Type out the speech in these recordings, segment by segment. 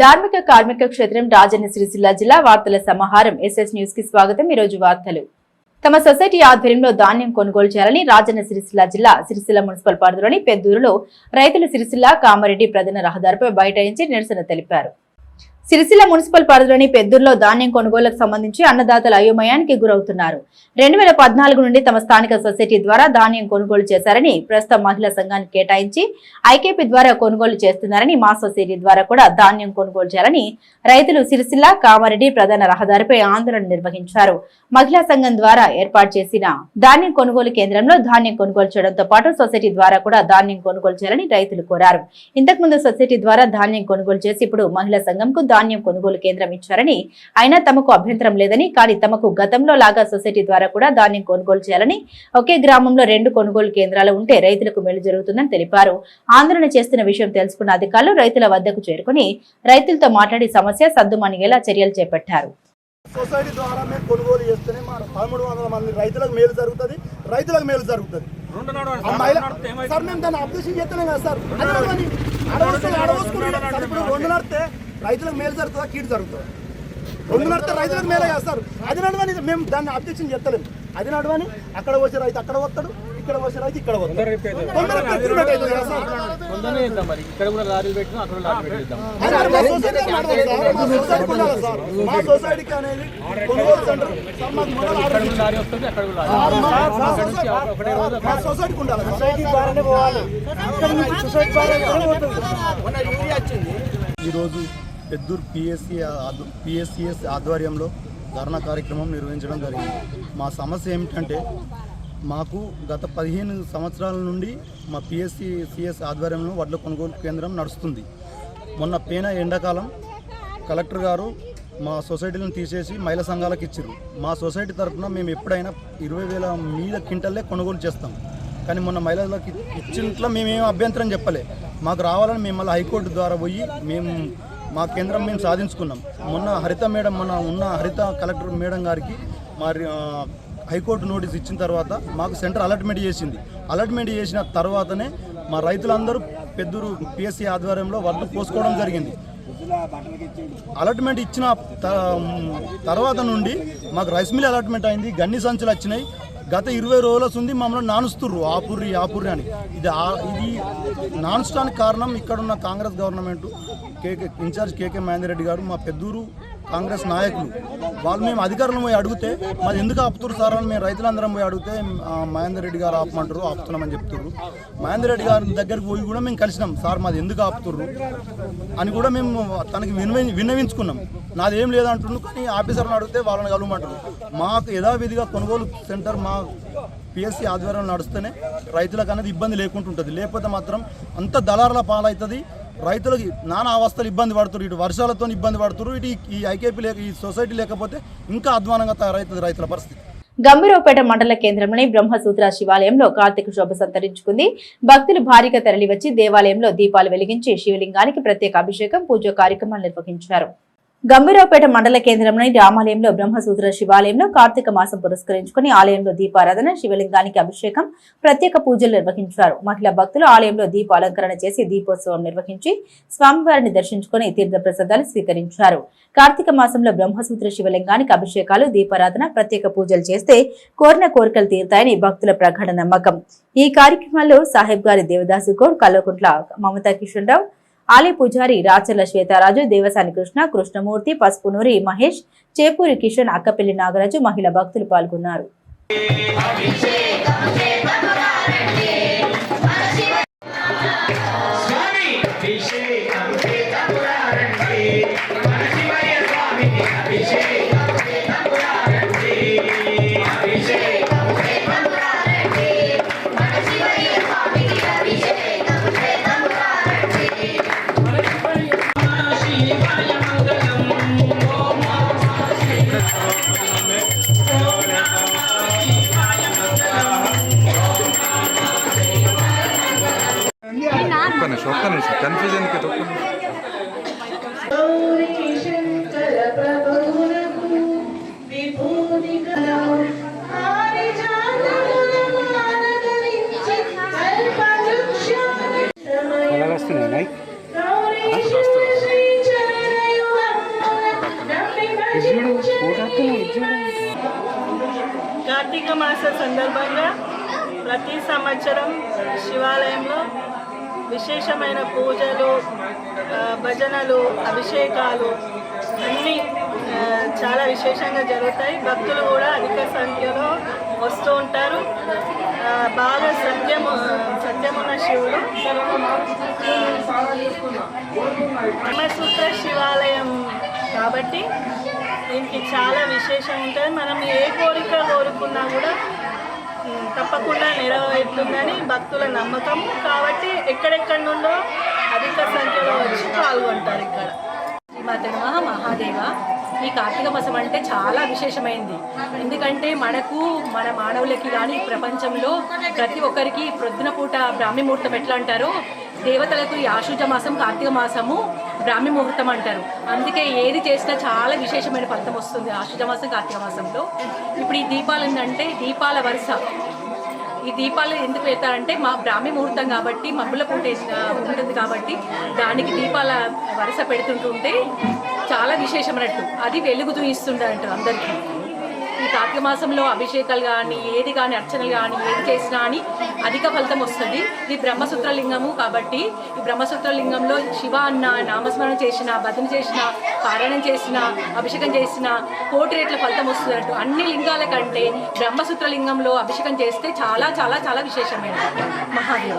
ధార్మిక కార్మిక క్షేత్రం రాజన్న సిరిసిల్ల జిల్లా వార్తల సమాహారం ఎస్ఎస్ న్యూస్కి స్వాగతం. ఈ రోజు వార్తలు. తమ సొసైటీ ఆధ్వర్యంలో ధాన్యం కొనుగోలు చేయాలని రాజన్న సిరిసిల్ల జిల్లా సిరిసిల్ల మున్సిపల్ పరిధిలోని పెద్దూరులో రైతులు సిరిసిల్ల కామారెడ్డి ప్రధాన రహదారిపై బైఠాయించి నిరసన తెలిపారు. సిరిసిల్ల మున్సిపల్ పరిధిలోని పెద్దూరులో ధాన్యం కొనుగోలుకు సంబంధించి అన్నదాతల అయోమయానికి గురవుతున్నారు. రెండు వేల పద్నాలుగు నుండి తమ స్థానిక సొసైటీ ద్వారా ధాన్యం కొనుగోలు చేశారని ప్రస్తుతం మహిళా సంఘానికి కేటాయించి ఐకేపీ ద్వారా కొనుగోలు చేస్తున్నారని మా సొసైటీ ద్వారా కూడా ధాన్యం కొనుగోలు చేయాలని రైతులు సిరిసిల్ల కామారెడ్డి ప్రధాన రహదారిపై ఆందోళన నిర్వహించారు. మహిళా సంఘం ద్వారా ఏర్పాటు చేసిన ధాన్యం కొనుగోలు కేంద్రంలో ధాన్యం కొనుగోలు చేయడంతో పాటు సొసైటీ ద్వారా కూడా ధాన్యం కొనుగోలు చేయాలని రైతులు కోరారు. ఇంతకుముందు సొసైటీ ద్వారా ధాన్యం కొనుగోలు చేసి ఇప్పుడు మహిళా సంఘంకు ధాన్యం కొనుగోలు కేంద్రం ఇచ్చారని అయినా తమకు అభ్యంతరం లేదని కానీ తమకు గతంలో లాగా సొసైటీ ద్వారా కూడా ధాన్యం కొనుగోలు చేయాలని ఒకే గ్రామంలో రెండు కొనుగోలు కేంద్రాలు ఉంటే రైతులకు మేలు జరుగుతుందని తెలిపారు. ఆందోళన చేస్తున్న విషయం తెలుసుకున్న అధికారులు రైతుల వద్దకు చేరుకుని రైతులతో మాట్లాడి సమస్య సద్దుమణిగేలా చర్యలు చేపట్టారు. సొసైటీ ద్వారా మేము కొనుగోలు చేస్తేనే మన పదమూడు వందల మంది రైతులకు మేలు జరుగుతుంది రైతులకు మేలు జరుగుతుంది. సార్ మేము దాన్ని అబ్జెక్షన్ కదా సార్. సార్ ఇప్పుడు రెండు నడితే రైతులకు మేలు జరుగుతుందా? కీడు జరుగుతుంది? రెండు నడితే రైతులకు మేలే సార్ అది నడవని మేము దాన్ని అబ్జెక్షన్ చేస్తలేం. అది నడవని అక్కడ వచ్చే రైతు అక్కడ వస్తాడు ఇక్కడ వచ్చే రైతు ఇక్కడ వస్తాడు మా సొసైటీకి నడవాలి సార్. మా సొసైటీకి ఉండాలి అనేది కొనుగోలు సెంటర్ మా- సొసైటీకి సొసైటీ ద్వారానే పోవాలి. సొసైటీ ద్వారా ఈరోజు పెద్దూరు పిఎస్సి పిఎస్సిఎస్ ఆధ్వర్యంలో ధర్నా కార్యక్రమం నిర్వహించడం జరిగింది. మా సమస్య ఏమిటంటే మాకు గత పదిహేను సంవత్సరాల నుండి మా పిఎస్సి సిఎస్ ఆధ్వర్యంలో వడ్ల కొనుగోలు కేంద్రం నడుస్తుంది. మొన్న పేన ఎండాకాలం కలెక్టర్ గారు మా సొసైటీలను తీసేసి మహిళా సంఘాలకు ఇచ్చారు మా సొసైటీ తరఫున మేము ఎప్పుడైనా ఇరవై వేల మీద క్వింటల్లే కొనుగోలు చేస్తాం. కానీ మొన్న మహిళలకు ఇచ్చినట్లో మేమేం అభ్యంతరం చెప్పలే. మాకు రావాలని మేము మళ్ళీ హైకోర్టు ద్వారా పోయి మేము మా కేంద్రం మేము సాధించుకున్నాం. మొన్న హరిత మేడం మన ఉన్న హరిత కలెక్టర్ మేడం గారికి మరి హైకోర్టు నోటీస్ ఇచ్చిన తర్వాత మాకు సెంటర్ అలాట్మెంట్ చేసింది. అలాట్మెంట్ చేసిన తర్వాతనే మా రైతులందరూ పెద్దూరు పిఎస్సి ఆధ్వర్యంలో వడ్లు పోసుకోవడం జరిగింది. అలాట్మెంట్ ఇచ్చిన త- తర్వాత నుండి మాకు రైస్ మిల్ అలాట్మెంట్ అయింది గన్ని సంచులు వచ్చినాయి గత ఇరవై రోజుల ఉంది మమ్మల్ని నానుస్తుర్రు. ఆపుర్రి ఆపుర్రి అని. ఇది ఇది నాన్స్టానికి కారణం ఇక్కడున్న Congress government. KK incharge KK Mahender Reddy గారు మా పెద్దూరు కాంగ్రెస్ నాయకులు. వాళ్ళు మేము అధికారులను పోయి అడిగితే మాది ఎందుకు ఆపుతురు సార్? అని మేము రైతులందరం పోయి అడిగితే మహేందర్ రెడ్డి గారు ఆపమంటారు ఆపుతున్నామని చెప్తుర్రు. మహేందర్ రెడ్డి గారి దగ్గరికి పోయి కూడా మేము కలిసినాం. సార్ మాది ఎందుకు ఆపుతుర్రు? అని కూడా మేము తనకి వినవి విన్నవించుకున్నాం. నాదేం లేదంటుండు కానీ ఆఫీసర్ని అడిగితే వాళ్ళని కలవమంటారు. మాకు యథావిధిగా కొనుగోలు సెంటర్ మా పిఎస్సి ఆధ్వర్యంలో నడుస్తేనే రైతులకు అనేది ఇబ్బంది లేకుండా ఉంటుంది లేకపోతే మాత్రం అంత దళారుల పాలవుతుంది రైతులకి నానా అవస్థలు ఇబ్బంది పడుతున్నారు ఇటు వర్షాలతో ఇబ్బంది పడుతున్నారు ఇటు ఈ- ఈ ఐకేపీ లేక ఈ సొసైటీ లేకపోతే ఇంకా అధ్వానంగా తయారవుతుంది రైతుల పరిస్థితి. గంభీరవపేట మండల కేంద్రంలోని బ్రహ్మసూత్ర శివాలయంలో కార్తీక శోభ సంతరించుకుంది. భక్తులు భారీగా తరలివచ్చి దేవాలయంలో దీపాలు వెలిగించి శివలింగానికి ప్రత్యేక అభిషేకం పూజ కార్యక్రమాలు నిర్వహించారు. గంభీరావుపేట మండల కేంద్రంలోని రామాలయంలో బ్రహ్మసూత్ర శివాలయంలో కార్తీక మాసం పురస్కరించుకుని ఆలయంలో దీపారాధన శివలింగానికి అభిషేకం ప్రత్యేక పూజలు నిర్వహించారు. మహిళా భక్తులు ఆలయంలో దీప అలంకరణ చేసి దీపోత్సవం నిర్వహించి స్వామివారిని దర్శించుకుని తీర్థ ప్రసాదాలు స్వీకరించారు. కార్తీక మాసంలో బ్రహ్మసూత్ర శివలింగానికి అభిషేకాలు దీపారాధన ప్రత్యేక పూజలు చేస్తే కోరిన కోరికలు తీరుతాయని భక్తుల ప్రగాఢ నమ్మకం. ఈ కార్యక్రమంలో సాహెబ్ గారి దేవదాసు గౌడ్ కల్వకుంట్ల మమతా కిషన్ రావు ఆలీ పూజారి రాచర్ల శ్వేతారాజు దేవసాని కృష్ణ కృష్ణమూర్తి పసుపునూరి మహేష్ చేపూరి కిషన్ అక్కపల్లి నాగరాజు మహిళా భక్తులు పాల్గొన్నారు. కార్తీక మాస సందర్భంగా ప్రతి సంవత్సరం శివాలయంలో విశేషమైన పూజలు భజనలు అభిషేకాలు అన్నీ చాలా విశేషంగా జరుగుతాయి. భక్తులు కూడా అధిక సంఖ్యలో వస్తూ ఉంటారు. బాగా సత్యము సత్యమున్న శివుడు. బ్రహ్మసూత్ర శివాలయం కాబట్టి దీనికి చాలా విశేషం ఉంటుంది. మనం ఏ కోరిక కోరుకున్నా కూడా తప్పకుండా నెరవేరుతుందని భక్తుల నమ్మకం కాబట్టి ఎక్కడెక్కడి నుండో అధిక సంఖ్యలో వచ్చి పాల్గొంటారు ఇక్కడ. శ్రీమాత మహాదేవ. ఈ కార్తీక మాసం అంటే చాలా విశేషమైంది. ఎందుకంటే మనకు మన మానవులకి కానీ ప్రపంచంలో ప్రతి ఒక్కరికి ప్రొద్దున పూట బ్రాహ్మీ ముహూర్తం ఎట్లా అంటారో? దేవతలకు ఈ ఆశుజ మాసం కార్తీక మాసము బ్రాహ్మీ ముహూర్తం అంటారు. అందుకే ఏది చేసినా చాలా విశేషమైన ఫలితం వస్తుంది ఆశుజ మాసం కార్తీక మాసంలో. ఇప్పుడు ఈ దీపాలు ఏంటంటే దీపాల వరుస. ఈ దీపాలు ఎందుకు పెడతారంటే మా బ్రాహ్మీ ముహూర్తం కాబట్టి మబ్బుల పూట ఉంటుంది కాబట్టి దానికి దీపాల వరుస పెడుతుంటుంటే చాలా విశేషమైనట్టు అది వెలుగు అంటారు అందరికీ. కార్తీక మాసంలో అభిషేకాలు కానీ ఏది కానీ అర్చనలు కానీ ఏది చేసినా అని అధిక ఫలితం వస్తుంది. ఇది బ్రహ్మసూత్ర లింగము కాబట్టి ఈ బ్రహ్మసూత్ర లింగంలో శివ అన్న నామస్మరణ చేసిన భజన చేసిన పారాయణం చేసిన అభిషేకం చేసిన కోటి రేట్ల ఫలితం వస్తున్నట్టు. అన్ని లింగాల కంటే బ్రహ్మసూత్ర లింగంలో అభిషేకం చేస్తే చాలా చాలా చాలా విశేషమైన మహాదేవ.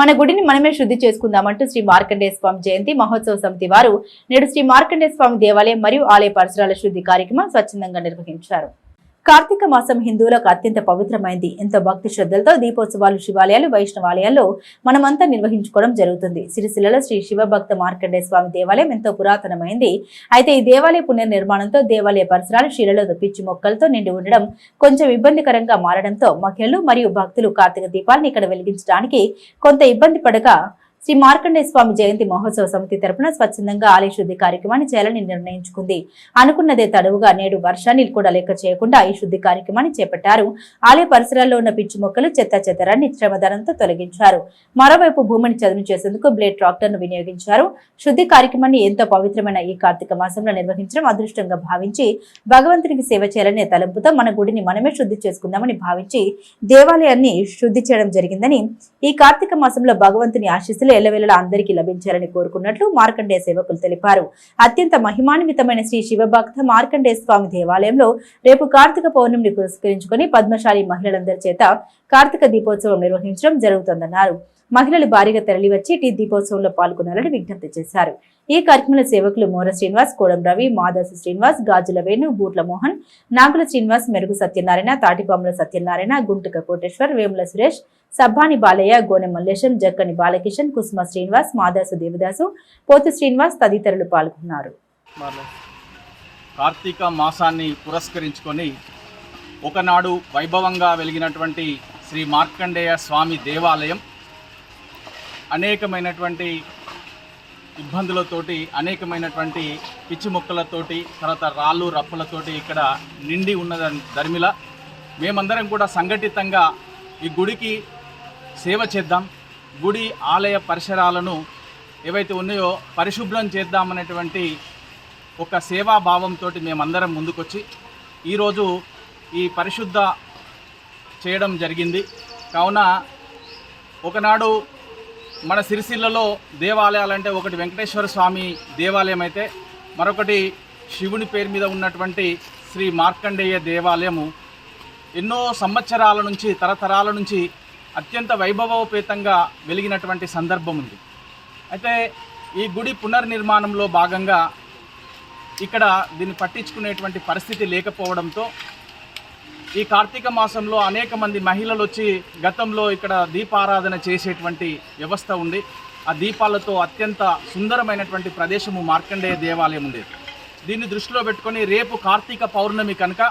మన గుడిని మనమే శుద్ధి చేసుకుందామంటూ శ్రీ మార్కండే స్వామి జయంతి మహోత్సవ సమితి వారు నేడు శ్రీ మార్కండే స్వామి దేవాలయం మరియు ఆలయ పరిసరాల శుద్ధి కార్యక్రమం స్వచ్ఛందంగా నిర్వహించారు. కార్తీక మాసం హిందువులకు అత్యంత పవిత్రమైంది. ఎంతో భక్తి శ్రద్ధలతో దీపోత్సవాలు శివాలయాలు వైష్ణవాలయాల్లో మనమంతా నిర్వహించుకోవడం జరుగుతుంది. సిరిసిల్లలో శ్రీ శివభక్త మార్కండేయ స్వామి దేవాలయం ఎంతో పురాతనమైంది. అయితే ఈ దేవాలయ పునర్నిర్మాణంతో దేవాలయ పరిసరాలు శిలలో పిచ్చి మొక్కలతో నిండి ఉండడం కొంచెం ఇబ్బందికరంగా మారడంతో మహిళలు మరియు భక్తులు కార్తీక దీపాలను ఇక్కడ వెలిగించడానికి కొంత ఇబ్బంది పడగా శ్రీ మార్కండేయ స్వామి జయంతి మహోత్సవ సమితి తరపున స్వచ్ఛందంగా ఆలయ శుద్ధి కార్యక్రమాన్ని చేయాలని నిర్ణయించుకుంది. అనుకున్నదే తడువుగా నేడు వర్షాన్ని కూడా లెక్క చేయకుండా ఈ శుద్ధి కార్యక్రమాన్ని చేపట్టారు. ఆలయ పరిసరాల్లో ఉన్న పిచ్చి మొక్కలు చెత్త చెత్తరాన్ని శ్రమదానంతో తొలగించారు. మరోవైపు భూమిని చదును చేసేందుకు బ్లేడ్ ట్రాక్టర్ను వినియోగించారు. శుద్ధి కార్యక్రమాన్ని ఎంతో పవిత్రమైన ఈ కార్తీక మాసంలో నిర్వహించడం అదృష్టంగా భావించి భగవంతునికి సేవ చేయాలనే తలంపుతో మన గుడిని మనమే శుద్ధి చేసుకుందామని భావించి దేవాలయాన్ని శుద్ధి చేయడం జరిగిందని ఈ కార్తీక మాసంలో భగవంతుని ఆశీస్సులు ఎల్లవేళలా అందరికీ లభించాలని కోరుకున్నట్లు మార్కండే సేవకులు తెలిపారు. అత్యంత మహిమాన్వితమైన శ్రీ శివభక్త మార్కండే స్వామి దేవాలయంలో రేపు కార్తీక పౌర్ణమిని పురస్కరించుకుని పద్మశాలి మహిళలందరి చేత కార్తీక దీపోత్సవం నిర్వహించడం జరుగుతుందన్నారు. మహిళలు భారీగా తరలివచ్చి టీ దీపోత్సవంలో పాల్గొనాలని విజ్ఞప్తి చేశారు. ఈ కార్యక్రమంలో సేవకులు మోర శ్రీనివాస్ కోడం రవి మాదాసు శ్రీనివాస్ గాజుల వేణు బూట్ల మోహన్ నాగుల శ్రీనివాస్ మెరుగు సత్యనారాయణ తాటిపాముల సత్యనారాయణ గుంటుక కోటేశ్వర్ వేముల సురేష్ సబ్బాని బాలయ్య గోనె మల్లేశం జక్కని బాలకిషన్ కుసుమ శ్రీనివాస్ మాదాసు దేవదాసు పోతు శ్రీనివాస్ తదితరులు పాల్గొన్నారు. కార్తీక మాసాన్ని పురస్కరించుకొని ఒకనాడు వైభవంగా వెలిగినటువంటి శ్రీ మార్కండేయ స్వామి దేవాలయం అనేకమైనటువంటి ఇబ్బందులతోటి అనేకమైనటువంటి పిచ్చి మొక్కలతోటి తర్వాత రాళ్ళు రప్పలతోటి ఇక్కడ నిండి ఉన్న ధర్మిల. మేమందరం కూడా సంఘటితంగా ఈ గుడికి సేవ చేద్దాం. గుడి ఆలయ పరిసరాలను ఏవైతే ఉన్నాయో పరిశుభ్రం చేద్దామనేటువంటి ఒక సేవా భావంతో మేమందరం ముందుకొచ్చి ఈరోజు ఈ పరిశుద్ధ చేయడం జరిగింది. కావున ఒకనాడు మన సిరిసిల్లలో దేవాలయాలంటే ఒకటి వెంకటేశ్వర స్వామి దేవాలయం అయితే మరొకటి శివుని పేరు మీద ఉన్నటువంటి శ్రీ మార్కండేయ దేవాలయము. ఎన్నో సంవత్సరాల నుంచి తరతరాల నుంచి అత్యంత వైభవోపేతంగా వెలిగినటువంటి సందర్భం ఉంది. అయితే ఈ గుడి పునర్నిర్మాణంలో భాగంగా ఇక్కడ దీన్ని పట్టించుకునేటువంటి పరిస్థితి లేకపోవడంతో ఈ కార్తీక మాసంలో అనేక మంది మహిళలు వచ్చి గతంలో ఇక్కడ దీపారాధన చేసేటువంటి వ్యవస్థ ఉంది. ఆ దీపాలతో అత్యంత సుందరమైనటువంటి ప్రదేశము మార్కండేయ దేవాలయం ఉంది. దీన్ని దృష్టిలో పెట్టుకొని రేపు కార్తీక పౌర్ణమి కనుక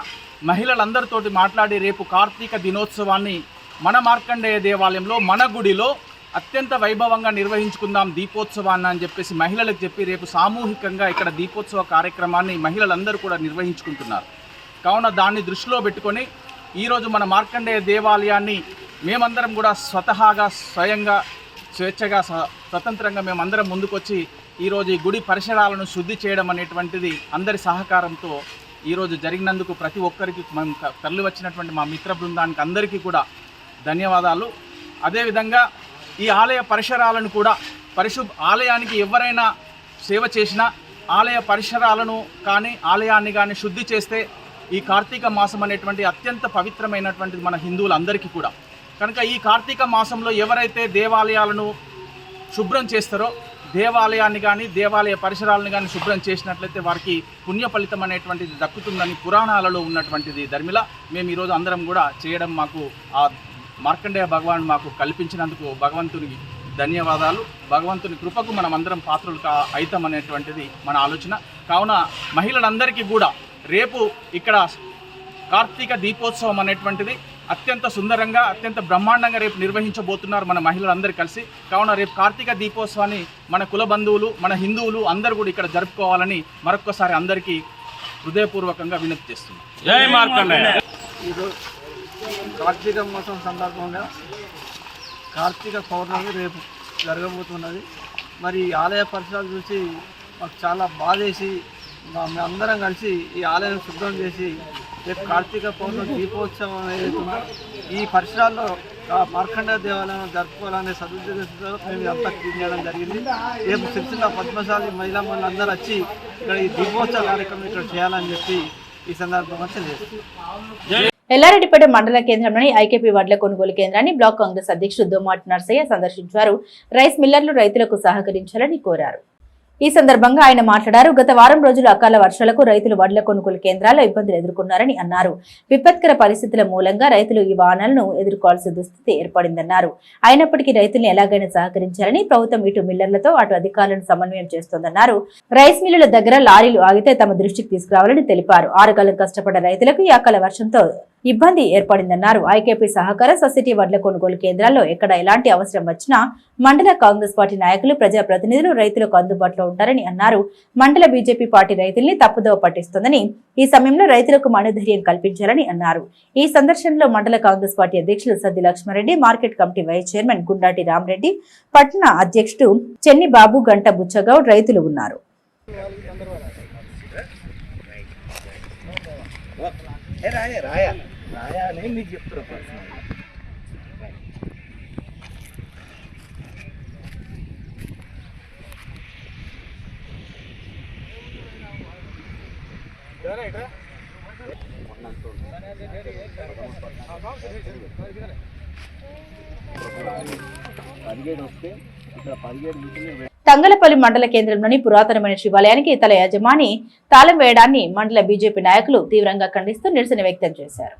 మహిళలందరితోటి మాట్లాడి రేపు కార్తీక దినోత్సవాన్ని మన మార్కండేయ దేవాలయంలో మన గుడిలో అత్యంత వైభవంగా నిర్వహించుకుందాం దీపోత్సవాన్ని అని చెప్పేసి మహిళలకు చెప్పి రేపు సామూహికంగా ఇక్కడ దీపోత్సవ కార్యక్రమాన్ని మహిళలందరూ కూడా నిర్వహించుకుంటున్నారు. కావున దాన్ని దృష్టిలో పెట్టుకొని ఈరోజు మన మార్కండేయ దేవాలయాన్ని మేమందరం కూడా స్వతహాగా స్వయంగా స్వేచ్ఛగా స్వతంత్రంగా మేమందరం ముందుకొచ్చి ఈరోజు ఈ గుడి పరిసరాలను శుద్ధి చేయడం అనేటువంటిది అందరి సహకారంతో ఈరోజు జరిగినందుకు ప్రతి ఒక్కరికి మేము తరలి వచ్చినటువంటి మా మిత్ర బృందానికి అందరికీ కూడా ధన్యవాదాలు. అదేవిధంగా ఈ ఆలయ పరిసరాలను కూడా పరిశుభ్ర ఆలయానికి ఎవరైనా సేవ చేసినా ఆలయ పరిసరాలను కానీ ఆలయాన్ని కానీ శుద్ధి చేస్తే ఈ కార్తీక మాసం అనేటువంటి అత్యంత పవిత్రమైనటువంటిది మన హిందువులందరికీ కూడా. కనుక ఈ కార్తీక మాసంలో ఎవరైతే దేవాలయాలను శుభ్రం చేస్తారో దేవాలయాన్ని కానీ దేవాలయ పరిసరాలను కానీ శుభ్రం చేసినట్లయితే వారికి పుణ్య ఫలితం అనేటువంటిది దక్కుతుందని పురాణాలలో ఉన్నటువంటిది ధర్మిల. మేము ఈరోజు అందరం కూడా చేయడం మాకు ఆ మార్కండేయ భగవాన్ మాకు కల్పించినందుకు భగవంతునికి ధన్యవాదాలు. భగవంతుని కృపకు మనం అందరం పాత్రలు కా అవుతాం అనేటువంటిది మన ఆలోచన. కావున మహిళలందరికీ కూడా రేపు ఇక్కడ కార్తీక దీపోత్సవం అనేటువంటిది అత్యంత సుందరంగా అత్యంత బ్రహ్మాండంగా రేపు నిర్వహించబోతున్నారు మన మహిళలందరూ కలిసి. కావున రేపు కార్తీక దీపోత్సవాన్ని మన కుల బంధువులు మన హిందువులు అందరూ కూడా ఇక్కడ జరుపుకోవాలని మరొక్కసారి అందరికీ హృదయపూర్వకంగా వినతి చేస్తున్నాం. ఈరోజు కార్తీక మాసం సందర్భంగా కార్తీక పౌర్ణమి రేపు జరగబోతున్నది. మరి ఈ ఆలయ పరిసరాలు చూసి మాకు చాలా బాధేసి మా- కలిసి ఈ ఆలయం శుభ్రం చేసి రేపు కార్తీక పౌర్ణమి దీపోత్సవం ఏదైతుందో ఈ పరిసరాల్లో మార్కండ దేవాలయం జరుపుకోవాలనే సదుద్దేశంతో మేము అంతా క్లీన్ చేయడం జరిగింది. రేపు సిరిసిల్ల పద్మశాలి మహిళా అందరూ వచ్చి ఇక్కడ ఈ దీపోత్సవ కార్యక్రమం ఇక్కడ చేయాలని చెప్పి ఈ సందర్భంగా తెలియజేస్తాం ఎల్లారెడ్డిపేట మండల కేంద్రంలోని ఐకేపీ వడ్ల కొనుగోలు కేంద్రాన్ని బ్లాక్ కాంగ్రెస్ అధ్యక్షుడు దోమాటి నర్సయ్య సందర్శించారు. రైస్ మిల్లర్లు రైతులకు సహకరించాలని కోరారు. ఈ సందర్భంగా ఆయన మాట్లాడారు. గత వారం రోజులు అకాల వర్షాలకు రైతులు వడ్ల కొనుగోలు కేంద్రాల్లో ఇబ్బందులు ఎదుర్కొన్నారని అన్నారు. విపత్కర పరిస్థితుల మూలంగా రైతులు ఈ వాహనాలను ఎదుర్కోవాల్సిన దుస్థితి ఏర్పడిందన్నారు. అయినప్పటికీ రైతుల్ని ఎలాగైనా సహకరించాలని ప్రభుత్వం ఇటు మిల్లర్లతో అటు అధికారులను సమన్వయం చేస్తోందన్నారు. రైస్ మిల్లుల దగ్గర లారీలు ఆగితే తమ దృష్టికి తీసుకురావాలని తెలిపారు. ఆరుగాలం కష్టపడ్డ రైతులకు ఈ అకాల వర్షంతో ఇబ్బంది ఏర్పడిందన్నారు. ఐకేపీ సహకార సొసైటీ వడ్ల కొనుగోలు కేంద్రాల్లో ఎక్కడ ఎలాంటి అవసరం వచ్చినా మండల కాంగ్రెస్ పార్టీ నాయకులు ప్రజాప్రతినిధులు రైతులకు అందుబాటులో ఉంటారని అన్నారు. మండల బీజేపీ పార్టీ రైతుల్ని తప్పుదోవ పట్టిస్తోందని ఈ సమయంలో రైతులకు మనోధైర్యం కల్పించాలని అన్నారు. ఈ సందర్శనలో మండల కాంగ్రెస్ పార్టీ అధ్యక్షులు Saddi Lakshma Reddy market committee vice chairman Gundati Rama Reddy పట్టణ అధ్యక్షుడు చెన్ని బాబు గంట బుచ్చగౌడ్ రైతులు ఉన్నారు. తంగలపల్లి మండల కేంద్రంలోని పురాతనమైన శివాలయానికి తల యజమాని తాళం వేయడాన్ని మండల బీజేపీ నాయకులు తీవ్రంగా ఖండిస్తూ నిరసన వ్యక్తం చేశారు.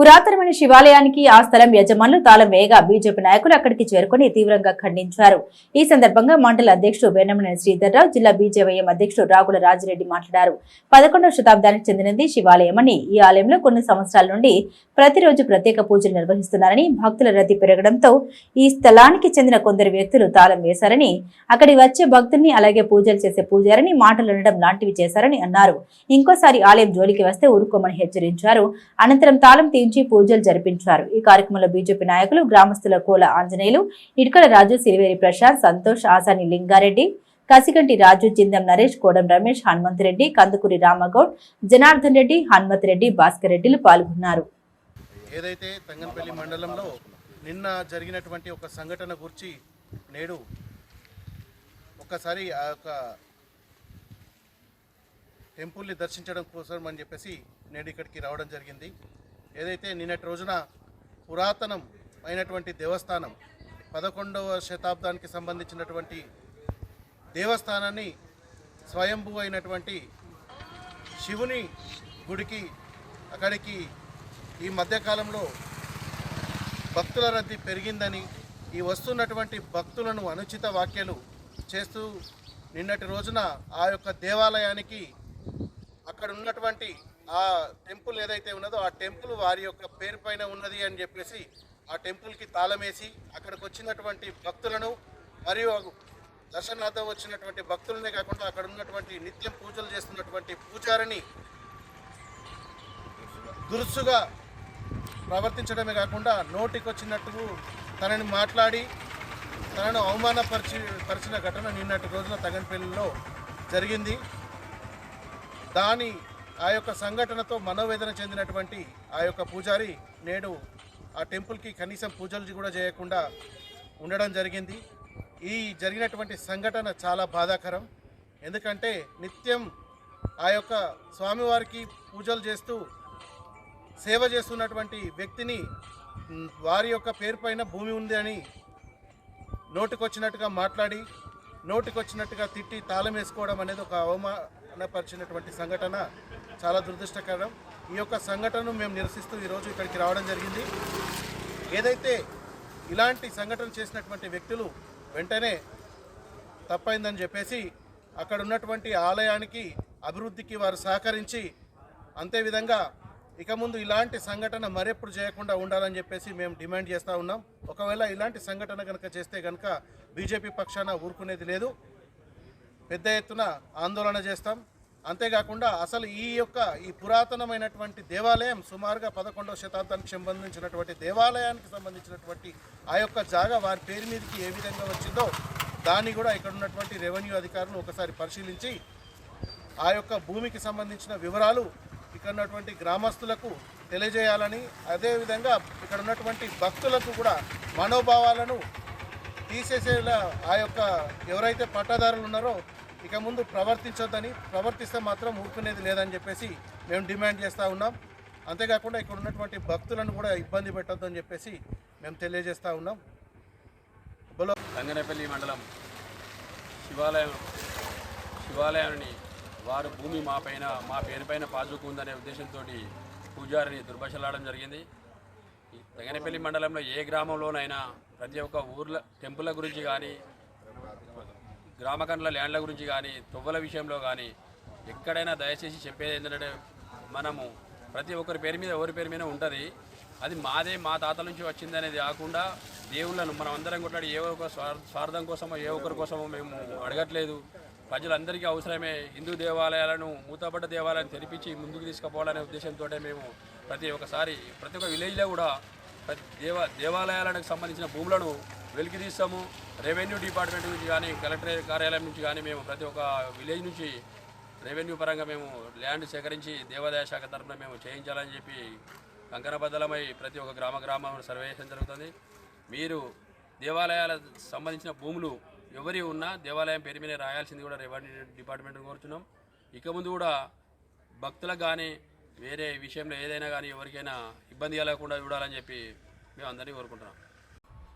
పురాతనమైన శివాలయానికి ఆ స్థలం యజమానులు తాళం వేయగా బీజేపీ నాయకులు అక్కడికి చేరుకుని తీవ్రంగా ఖండించారు. ఈ సందర్భంగా మండల అధ్యక్షుడు వేనమనేని శ్రీధర్రావు జిల్లా బీజేవైఎం అధ్యక్షుడు రాగుల రాజిరెడ్డి మాట్లాడారు. పదకొండవ శతాబ్దానికి చెందినది శివాలయమని ఈ ఆలయంలో కొన్ని సంవత్సరాల నుండి ప్రతిరోజు ప్రత్యేక పూజలు నిర్వహిస్తున్నారని భక్తుల రద్దీ పెరగడంతో ఈ స్థలానికి చెందిన కొందరు వ్యక్తులు తాళం వేశారని అక్కడి వచ్చే భక్తుల్ని అలాగే పూజలు చేసే పూజారిని మాటలు అనడం లాంటివి చేశారని అన్నారు. ఇంకోసారి ఆలయం జోలికి వస్తే ఊరుకోమని హెచ్చరించారు. అనంతరం తాళం తీయించి పూజలు జరిపించారు ఈ కార్యక్రమంలో బీజేపీ నాయకులు గ్రామస్తుల కోల ఆంజనేయులు ఇటుకల రాజు సిరివేరి ప్రశాంత్ సంతోష్ ఆసాని లింగారెడ్డి కసిగంటి రాజు జిందం నరేష్ కోడం రమేష్ హనుమంతరెడ్డి కందుకూరి రామగౌడ్ జనార్దన్ రెడ్డి హనుమత్ రెడ్డి భాస్కర్ రెడ్డిలు పాల్గొన్నారు. ఏదైతే తంగంపల్లి మండలంలో నిన్న జరిగినటువంటి ఒక సంఘటన గురించి నేడు ఒక్కసారి ఆ యొక్క టెంపుల్ని దర్శించడం కోసం అని చెప్పేసి నేను ఇక్కడికి రావడం జరిగింది. ఏదైతే నిన్నటి రోజున పురాతనం అయినటువంటి దేవస్థానం పదకొండవ శతాబ్దానికి సంబంధించినటువంటి దేవస్థానాన్ని స్వయంభూ అయినటువంటి శివుని గుడికి అక్కడికి ఈ మధ్యకాలంలో భక్తుల రద్దీ పెరిగిందని ఈ వస్తున్నటువంటి భక్తులను అనుచిత వ్యాఖ్యలు చేస్తూ నిన్నటి రోజున ఆ యొక్క దేవాలయానికి అక్కడ ఉన్నటువంటి ఆ టెంపుల్ ఏదైతే ఉన్నదో ఆ టెంపుల్ వారి యొక్క పేరు పైన ఉన్నది అని చెప్పేసి ఆ టెంపుల్కి తాళమేసి అక్కడికి వచ్చినటువంటి భక్తులను మరియు దర్శనార్థం వచ్చినటువంటి భక్తులనే కాకుండా అక్కడ ఉన్నటువంటి నిత్యం పూజలు చేస్తున్నటువంటి పూజారిని దురుసుగా ప్రవర్తించడమే కాకుండా నోటికొచ్చినట్టు తనని మాట్లాడి తనను అవమానపరిచి పరిచిన ఘటన నిన్నటి రోజున తగన్పల్లిలో జరిగింది. దాని ఆ యొక్క సంఘటనతో మనోవేదన చెందినటువంటి ఆ యొక్క పూజారి నేడు ఆ టెంపుల్కి కనీసం పూజలు కూడా చేయకుండా ఉండడం జరిగింది. ఈ జరిగినటువంటి సంఘటన చాలా బాధాకరం. ఎందుకంటే నిత్యం ఆ యొక్క స్వామివారికి పూజలు చేస్తూ సేవ చేస్తున్నటువంటి వ్యక్తిని వారి యొక్క పేరు పైన భూమి ఉంది అని నోటికొచ్చినట్టుగా మాట్లాడి నోటికొచ్చినట్టుగా తిట్టి తాళం వేసుకోవడం అనేది ఒక అవమానపరిచినటువంటి సంఘటన చాలా దురదృష్టకరం. ఈ యొక్క సంఘటనను మేము నిరసిస్తూ ఈరోజు ఇక్కడికి రావడం జరిగింది. ఏదైతే ఇలాంటి సంఘటన చేసినటువంటి వ్యక్తులు వెంటనే తప్పైందని చెప్పేసి అక్కడ ఉన్నటువంటి ఆలయానికి అభివృద్ధికి వారు సహకరించి అంతేవిధంగా ఇక ముందు ఇలాంటి సంఘటన మరెప్పుడు చేయకుండా ఉండాలని చెప్పేసి మేము డిమాండ్ చేస్తూ ఉన్నాం. ఒకవేళ ఇలాంటి సంఘటన కనుక చేస్తే కనుక బీజేపీ పక్షాన ఊరుకునేది లేదు. పెద్ద ఎత్తున ఆందోళన చేస్తాం. అంతేకాకుండా అసలు ఈ యొక్క ఈ పురాతనమైనటువంటి దేవాలయం సుమారుగా పదకొండవ శతాబ్దానికి సంబంధించినటువంటి దేవాలయానికి సంబంధించినటువంటి ఆ యొక్క జాగా వారి పేరు మీదకి ఏ విధంగా వచ్చిందో దాన్ని కూడా ఇక్కడ ఉన్నటువంటి రెవెన్యూ అధికారులు ఒకసారి పరిశీలించి ఆ యొక్క భూమికి సంబంధించిన వివరాలు ఇక్కడ ఉన్నటువంటి గ్రామస్తులకు తెలియజేయాలని అదేవిధంగా ఇక్కడ ఉన్నటువంటి భక్తులకు కూడా మనోభావాలను తీసేసేలా ఆ యొక్క ఎవరైతే పట్టాదారులు ఉన్నారో ఇక ముందు ప్రవర్తించొద్దని ప్రవర్తిస్తే మాత్రం ఊరుకునేది లేదని చెప్పేసి మేము డిమాండ్ చేస్తూ ఉన్నాం. అంతేకాకుండా ఇక్కడ ఉన్నటువంటి భక్తులను కూడా ఇబ్బంది పెట్టొద్దని చెప్పేసి మేము తెలియజేస్తూ ఉన్నాం. బలో తంగనపల్లి మండలం శివాలయం శివాలయాన్ని వారు భూమి మా పైన మా పేరుపైన పాజుకు ఉందనే ఉద్దేశంతో పూజారిని దుర్భషలాడడం జరిగింది. ఈ మండలంలో ఏ గ్రామంలోనైనా ప్రతి ఒక్క ఊర్ల టెంపుల గురించి కానీ గ్రామకండ్ల ల్యాండ్ల గురించి కానీ తువ్వల విషయంలో కానీ ఎక్కడైనా దయచేసి చెప్పేది ఏంటంటే మనము ప్రతి ఒక్కరి పేరు మీద ఎవరి పేరు మీద ఉంటుంది. అది మాదే మా తాతల నుంచి వచ్చింది అనేది కాకుండా దేవుళ్ళను మనం అందరం కొట్లాడి ఏ ఒక్క స్వార్థం కోసమో ఏ ఒక్కరి కోసమో మేము అడగట్లేదు. ప్రజలందరికీ అవసరమే హిందూ దేవాలయాలను మూతపడ్డ దేవాలయాన్ని తెరిపించి ముందుకు తీసుకుపోవాలనే ఉద్దేశంతో మేము ప్రతి ఒక్కసారి ప్రతి ఒక్క విలేజ్లో కూడా ప్రతి దేవ దేవాలయాలకు సంబంధించిన భూములను వెలికి తీస్తాము రెవెన్యూ డిపార్ట్మెంట్ నుంచి కానీ కలెక్టరేట్ కార్యాలయం నుంచి కానీ మేము ప్రతి ఒక్క విలేజ్ నుంచి రెవెన్యూ పరంగా మేము ల్యాండ్ సేకరించి దేవాదాయ శాఖ తరఫున మేము చేయించాలని చెప్పి కంకణబద్దలమై ప్రతి ఒక్క గ్రామ గ్రామం సర్వే చేయడం జరుగుతుంది. మీరు దేవాలయాలకు సంబంధించిన భూములు ఎవరి ఉన్నా దేవాలయం పేరు మీద రాయాల్సింది కూడా రెవెన్యూ డిపార్ట్మెంట్ కోరుతున్నాం ఇక ముందు కూడా భక్తులకు కానీ వేరే విషయంలో ఏదైనా కానీ ఎవరికైనా ఇబ్బంది కలగకుండా చూడాలని చెప్పి మేము అందరినీ కోరుకుంటున్నాం.